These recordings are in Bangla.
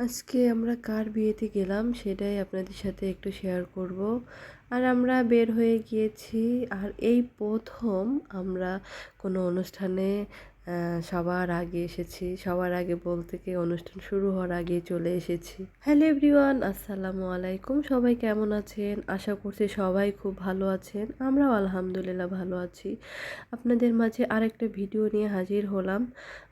আজকে আমরা কার বিয়েতে গেলাম সেটাই আপনাদের সাথে একটু শেয়ার করব। আর আমরা বের হয়ে গিয়েছি, আর এই প্রথম আমরা কোনো অনুষ্ঠানে সবার আগে এসেছি। সবার আগে বলতে কি অনুষ্ঠান শুরু হওয়ার আগে চলে এসেছি। হ্যালো এভরিওয়ান, আসসালামু আলাইকুম। সবাই কেমন আছেন? আশা করছি সবাই খুব ভালো আছেন। আমরাও আলহামদুলিল্লাহ ভালো আছি। আপনাদের মাঝে আরেকটা ভিডিও নিয়ে হাজির হলাম।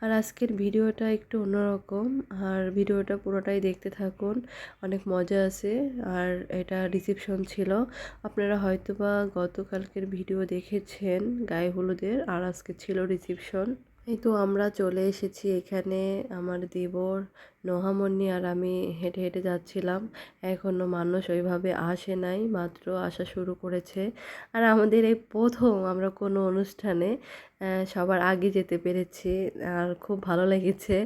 আর আজকের ভিডিওটা একটু অন্যরকম। আর ভিডিওটা পুরোটাই দেখতে থাকুন। অনেক মজা আছে। আর এটা রিসেপশন ছিল। আপনারা হয়তোবা গতকালকের ভিডিও দেখেছেন গায়ে হলুদের। আর আজকে ছিল রিসেপশন এই তো আমরা চলে এসেছি এখানে আমার দেবর, নোহামণি আর আমি হেঁটে হেঁটে যাচ্ছিলাম। এখনও মানুষ ওইভাবে আসে নাই, মাত্র আসা শুরু করেছে। আর আমাদের এই প্রথম আমরা কোনো অনুষ্ঠানে সবার আগে যেতে পেরেছি। আর খুব ভালো লেগেছে।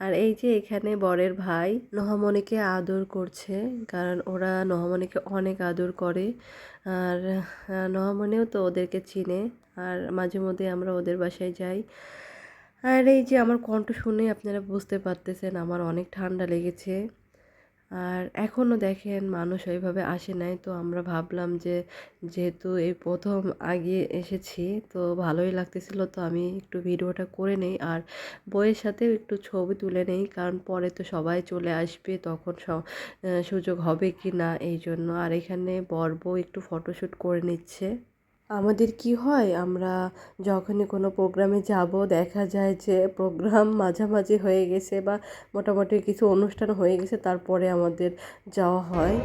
আর এই যে এখানে বরের ভাই নোহামণিকে আদর করছে, কারণ ওরা নোহামণিকে অনেক আদর করে। আর নোহামণিও তো ওদেরকে চিনে। আর মাঝে মধ্যে আমরা ওদের বাসায় যাই। আর এই যে আমার কণ্ঠ শুনে আপনারা বুঝতে পারতেছেন আমার অনেক ঠান্ডা লেগেছে। আর এখনও দেখেন মানুষ ওইভাবে আসে নাই, তো আমরা ভাবলাম যে যেহেতু এই প্রথম আগে এসেছি, তো ভালোই লাগতেছিল, তো আমি একটু ভিডিওটা করে নেই। আর বইয়ের সাথেও একটু ছবি তুলে নেই, কারণ পরে তো সবাই চলে আসবে, তখন সুযোগ হবে কি না এই জন্য। আর এখানে বর বউ একটু ফটোশ্যুট করে নিচ্ছে। আমাদের কি হয় আমরা যখনই কোনো প্রোগ্রামে যাব দেখা যায় যে প্রোগ্রাম মাঝামাঝি হয়ে গেছে বা মোটামুটি কিছু অনুষ্ঠান হয়ে গেছে তারপরে আমাদের যাওয়া হয়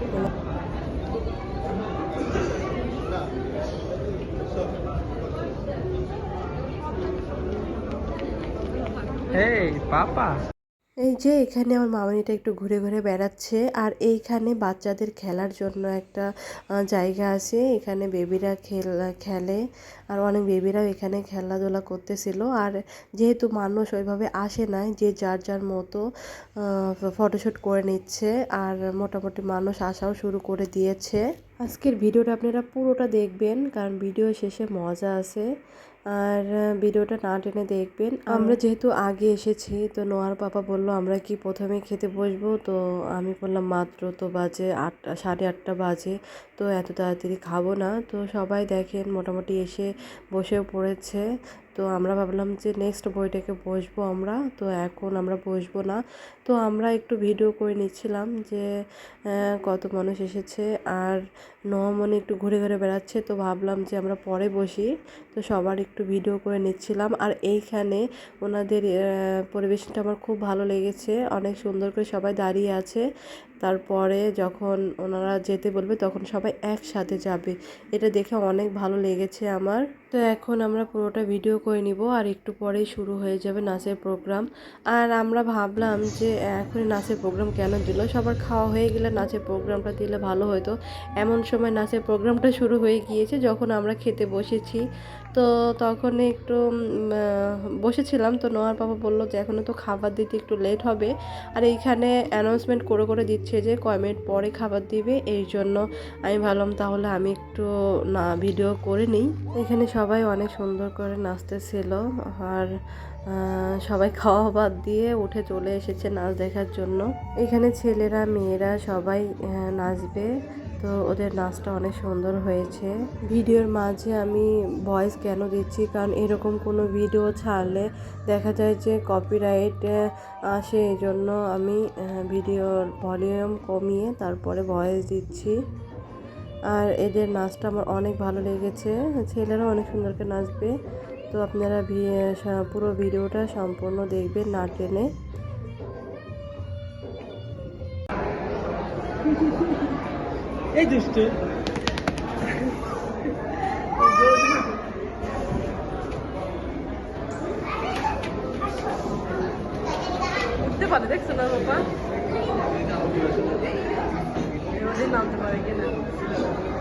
Hey, Papa. এই যে এখানে আমার মামনিটা একটু ঘুরে ঘুরে বেড়াচ্ছে, আর এইখানে বাচ্চাদের খেলার জন্য একটা জায়গা আছে। এখানে বেবিরা খেল, খেলে। আর অনেক বেবিরাও এখানে খেলাধুলা করতেছিল। আর যেহেতু মানুষ ওইভাবে আসে নাই, যে যার যার মতো ফটোশ্যুট করে নিচ্ছে, আর মোটামুটি মানুষ আসাও শুরু করে দিয়েছে। আজকের ভিডিওটা আপনারা পুরোটা দেখবেন, কারণ ভিডিও শেষে মজা আছে। আর ভিডিওটা না টেনে দেখবেন। আমরা যেহেতু আগে এসেছি তো নোয়ার পাপা বলল আমরা কি প্রথমে খেতে বসবো? তো আমি বললাম মাত্র তো বাজে আটটা সাড়ে আটটা বাজে তো এত তাড়াতাড়ি খাব না। তো সবাই দেখেন মোটামুটি এসে বসেও পড়েছে। তো আমরা ভাবলাম যে নেক্সট বইটাকে বসবো আমরা। তো এখন আমরা বসবো না। তো আমরা একটু ভিডিও করে নিচ্ছিলাম যে কত মানুষ এসেছে আর নমনে একটু ঘুরে ঘুরে বেড়াচ্ছে। তো ভাবলাম যে আমরা পরে বসি। তো সবার একটু ভিডিও করে নিচ্ছিলাম। আর এইখানে ওনাদের আহ, পরিবেশনটা আমার খুব ভালো লেগেছে। অনেক সুন্দর করে সবাই দাঁড়িয়ে আছে। তারপরে যখন ওনারা যেতে বলবে তখন সবাই একসাথে যাবে। এটা দেখে অনেক ভালো লেগেছে আমার। তো এখন আমরা পুরোটা ভিডিও করে নিব আর একটু পরেই শুরু হয়ে যাবে নাচের প্রোগ্রাম আর আমরা ভাবলাম যে, এখনই নাচের প্রোগ্রাম কেন দিল? সবার খাওয়া হয়ে গেলে নাচের প্রোগ্রামটা দিলে ভালো হতো। এমন সময় নাচের প্রোগ্রামটা শুরু হয়ে গিয়েছে যখন আমরা খেতে বসেছি। তো তখন একটু বসেছিলাম। তো নোয়ার বাবা বলল যে এখনও তো খাবার দিতে একটু লেট হবে। আর এইখানে অ্যানাউন্সমেন্ট করে করে দিচ্ছে যে, কয় মিনিট পরে খাবার দিবে। এই জন্য আমি ভাবলাম তাহলে আমি একটু, না ভিডিও করে নিই। এখানে সবাই অনেক সুন্দর করে নাচতেছিল আর সবাই খাওয়া বাদ দিয়ে উঠে চলে এসেছে নাচ দেখার জন্য। এখানে ছেলেরা, মেয়েরা সবাই নাচবে। তো ওদের নাচটা অনেক সুন্দর হয়েছে। ভিডিওর মাঝে আমি ভয়েস কেন দিচ্ছি? কারণ এরকম কোনো ভিডিও ছাড়লে দেখা যায় যে কপিরাইট আসে। এই জন্য আমি ভিডিওর ভলিউম কমিয়ে তারপরে ভয়েস দিচ্ছি। আর এদের নাচটা আমার অনেক ভালো লেগেছে। ছেলেরা অনেক সুন্দর করে নাচবে। তো আপনারা ভি- পুরো ভিডিওটা সম্পূর্ণ দেখবেন না টেনে। এই দুষ্টু। পারে দেখছ না বাবা? নামতে পারে কিনা?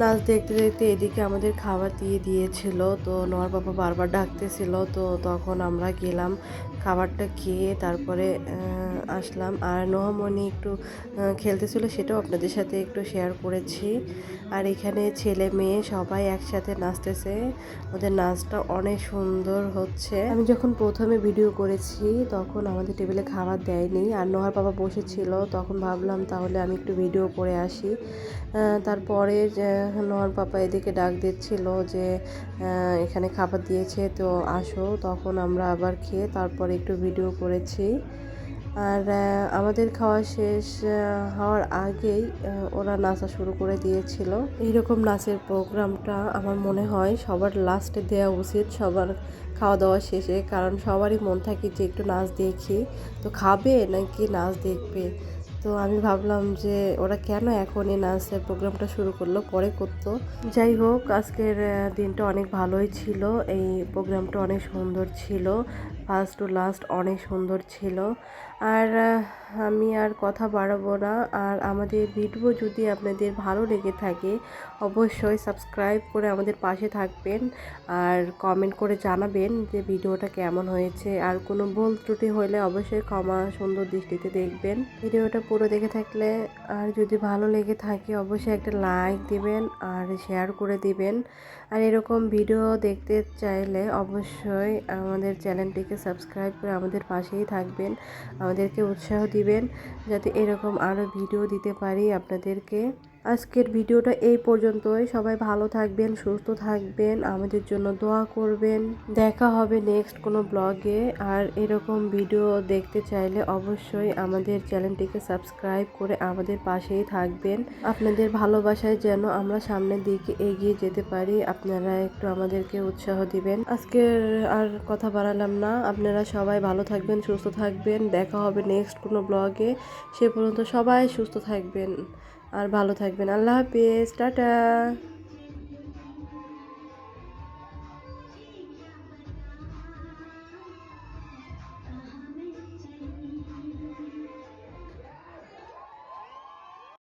নাচ দেখতে দেখতে এদিকে আমাদের খাবার দিয়ে দিয়েছিল। তো নোয়ার বাবা বারবার ডাকতেছিল। তো তখন আমরা গেলাম, খাবারটা খেয়ে তারপরে আসলাম। আর নোহামণি একটু খেলতেছিল সেটাও আপনাদের সাথে একটু শেয়ার করেছি। আর এখানে ছেলে মেয়ে সবাই একসাথে নাচতেছে। ওদের নাচটা অনেক সুন্দর হচ্ছে। আমি যখন প্রথমে ভিডিও করেছি, তখন আমাদের টেবিলে খাবার দেয়নি। আর নোহার বাবা বসেছিল, তখন ভাবলাম তাহলে আমি একটু ভিডিও করে আসি। তারপরে নোয়ার পাপা এদিকে ডাক দিচ্ছিল যে এখানে খাবার দিয়েছে, তো আসো। তখন আমরা আবার খেয়ে তারপর একটু ভিডিও করেছি। আর আমাদের খাওয়া শেষ হওয়ার আগেই ওরা নাচা শুরু করে দিয়েছিল। এইরকম নাচের প্রোগ্রামটা আমার মনে হয় সবার লাস্টে দেওয়া উচিত, সবার খাওয়া দাওয়া শেষে। কারণ সবারই মন থাকে যে, একটু নাচ দেখি। তো খাবে নাকি নাচ দেখবে? তো আমি ভাবলাম যে ওরা কেন এখন এই নাচের প্রোগ্রামটা শুরু করল, পরে করতো। যাই হোক, আজকের দিনটা অনেক ভালোই ছিল। এই প্রোগ্রামটা অনেক সুন্দর ছিল। ফার্স্ট টু লাস্ট অনেক সুন্দর ছিল। আর আমি আর কথা বাড়াবো না। আর আমাদের ভিডিও যদি আপনাদের ভালো লেগে থাকে, অবশ্যই সাবস্ক্রাইব করে আমাদের পাশে থাকবেন। আর কমেন্ট করে জানাবেন যে ভিডিওটা কেমন হয়েছে। আর কোনো ভুল ত্রুটি হলে অবশ্যই ক্ষমা সুন্দর দৃষ্টিতে দেখবেন। ভিডিওটা পুরো দেখে থাকলে, আর যদি ভালো লেগে থাকে, অবশ্যই একটা লাইক দিবেন আর শেয়ার করে দিবেন। আর এরকম ভিডিও দেখতে চাইলে অবশ্যই আমাদের চ্যানেলটিকে সাবস্ক্রাইব করে আমাদের পাশেই থাকবেন। আমাদেরকে উৎসাহ দিবেন যাতে এরকম আরও ভিডিও দিতে পারি আপনাদেরকে। আজকের ভিডিওটা এই পর্যন্তই। সবাই ভালো থাকবেন, সুস্থ থাকবেন, আমাদের জন্য দোয়া করবেন। দেখা হবে নেক্সট কোনো ব্লগে আর এরকম ভিডিও দেখতে চাইলে অবশ্যই আমাদের চ্যানেলটিকে সাবস্ক্রাইব করে আমাদের পাশেই থাকবেন। আপনাদের ভালোবাসায় যেন আমরা সামনের দিকে এগিয়ে যেতে পারি, আপনারা একটু আমাদেরকে উৎসাহ দিবেন। আজকের আর কথা বাড়ালাম না। আপনারা সবাই ভালো থাকবেন, সুস্থ থাকবেন। দেখা হবে নেক্সট কোনো ব্লগে সে পর্যন্ত সবাই সুস্থ থাকবেন। আর ভালো থাকবেন। আল্লাহ হাফিজ। টাটা।